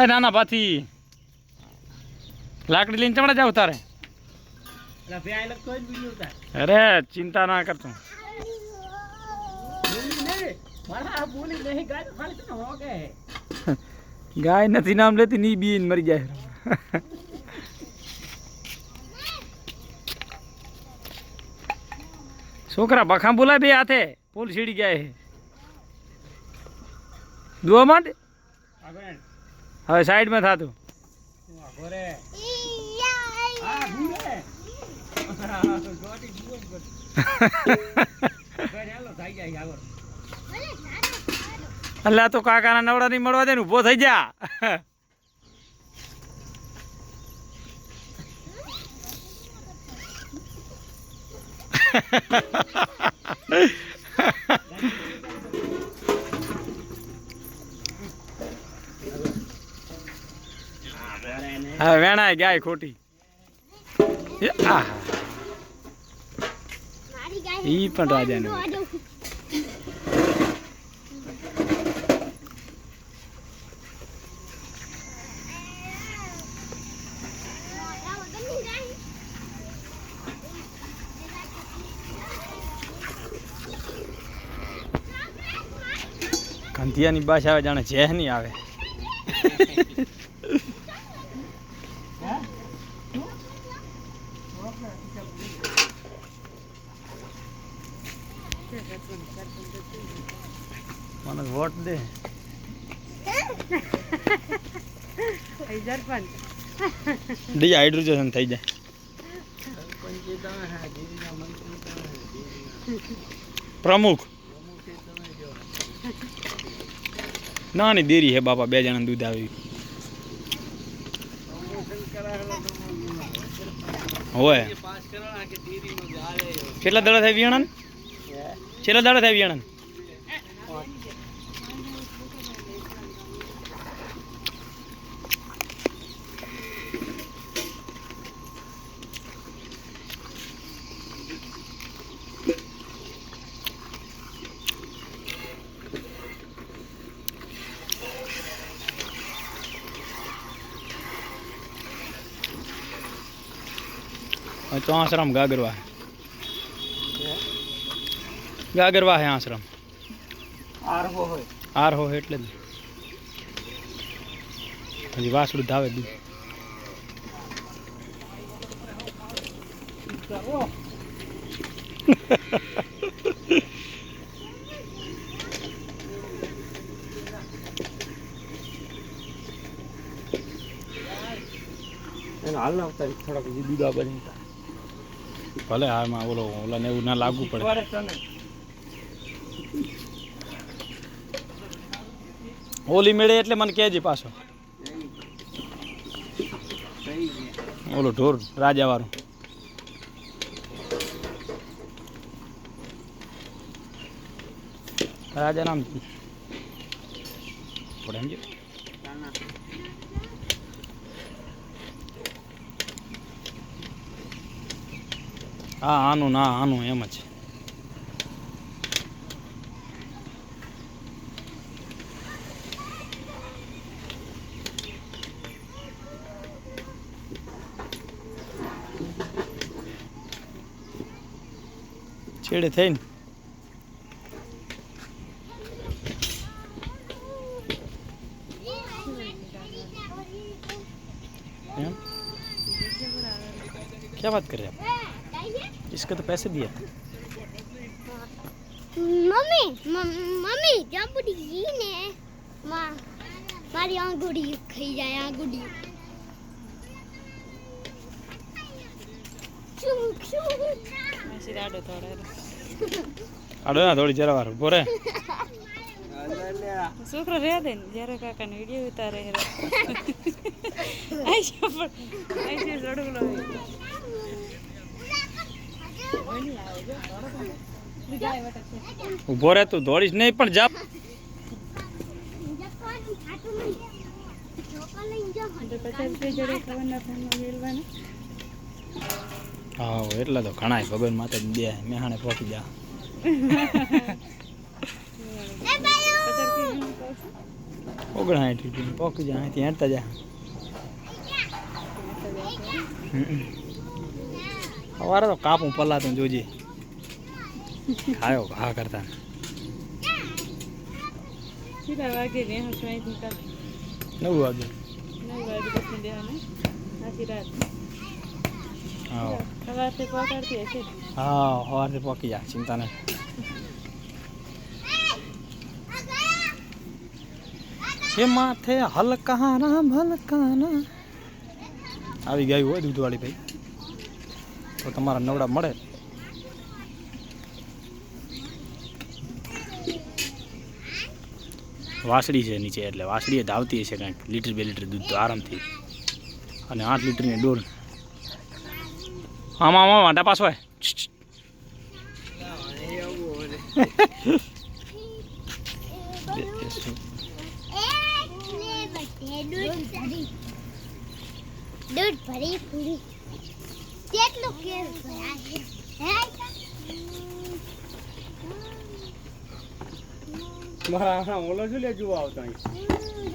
એ નાના પાથી લાકડી લઈને ચમડા જાવ તારે? અરે ચિંતા ના કરતો ગાય નથી નામ લેતી ની બીન મરી જાય. છોકરા બખા બોલાય બે હાથે. પુલ સીડી ગયા હે માંડ. આગળ. હવે સાઈડમાં થાતું. અલ્લા તો કાકાના નવડા નહીં મળવા દે ને ઊભો થઈ જા. હવે વેણાય ગાય ખોટી. ઈ પણ રાજાનું કંધિયાની ભાષા આવે જાણે જેહ નહીં આવે મને વોટ દે. હાઇડ્રોજન થઈ જાય. પ્રમુખ. નાની દેરી હે બાપા બે જણા દૂધ આવી. હોય. કેટલા દાડા થાય વિયાણા છેલ્લા દાડા થાય વિયાણા તો આશ્રમ ગાગરવા ગાગરવા હે આશ્રમ આર હો એટલે જ હજી વાસડું ધાવે દૂધ એને હાલ આવતા થોડાક હજી દૂધ આ હા ભલે હામાં ઓલો ઓલાને એવું ના લાગવું પડે. ઓલી મેળે એટલે મને કહેજે પાછો. ઓલો ઢોર રાજા વાળું રાજા નામ પડે સમજ્યો હા આનું ના આનું એમ જ છેડે થઈને એમ क्या बात कर रहे हैं आप इसका तो पैसे दिया મમ્મી મમ- મમ્મી જબડી ને માં મારી આંગળી ખાઈ જાય આંગળી શું શું આડો ના થોડી જરા વાર ઉભો રે છોકરો રહે દે ને જ્યારે કાકા ને વિડીયો ઉતારે ઊભો રે તું, દોડીશ નહીં, પણ જા. હા, એટલા તો ઘણા ભગવાન માતા બે, મેહાણે પહોંચી જા. રૂપિયા પોકી જાય અહીંથી હેંડતા જા. સવારે તો કાપું પલાતું જોજે. ખાયો ઘા કરતા. કેટલા વાગે છો અહીંથી નવ વાગે. નવ વાગે પછી દેવાને આખી રાત. હા. સવારથી પહોંચાડતી હશે હા સવારથી પોકી જા ચિંતા નહીં. એ માથે હલકા રામ હલકા ના આવી ગયું હોય દૂધવાળી ભાઈ. તો તમારા નવડા મળે. વાસળી છે નીચે એટલે વાસળીએ ધાવતી હશે કંઈક. લીટર બે લીટર દૂધ તો આરામથી. અને આઠ લીટરની ડોલ. આમાં આમાં વાંટા પાછો દૂધ ભરી પૂરી. કેટલું મારા ઓલો શું લે જોવા આવતા અહીં.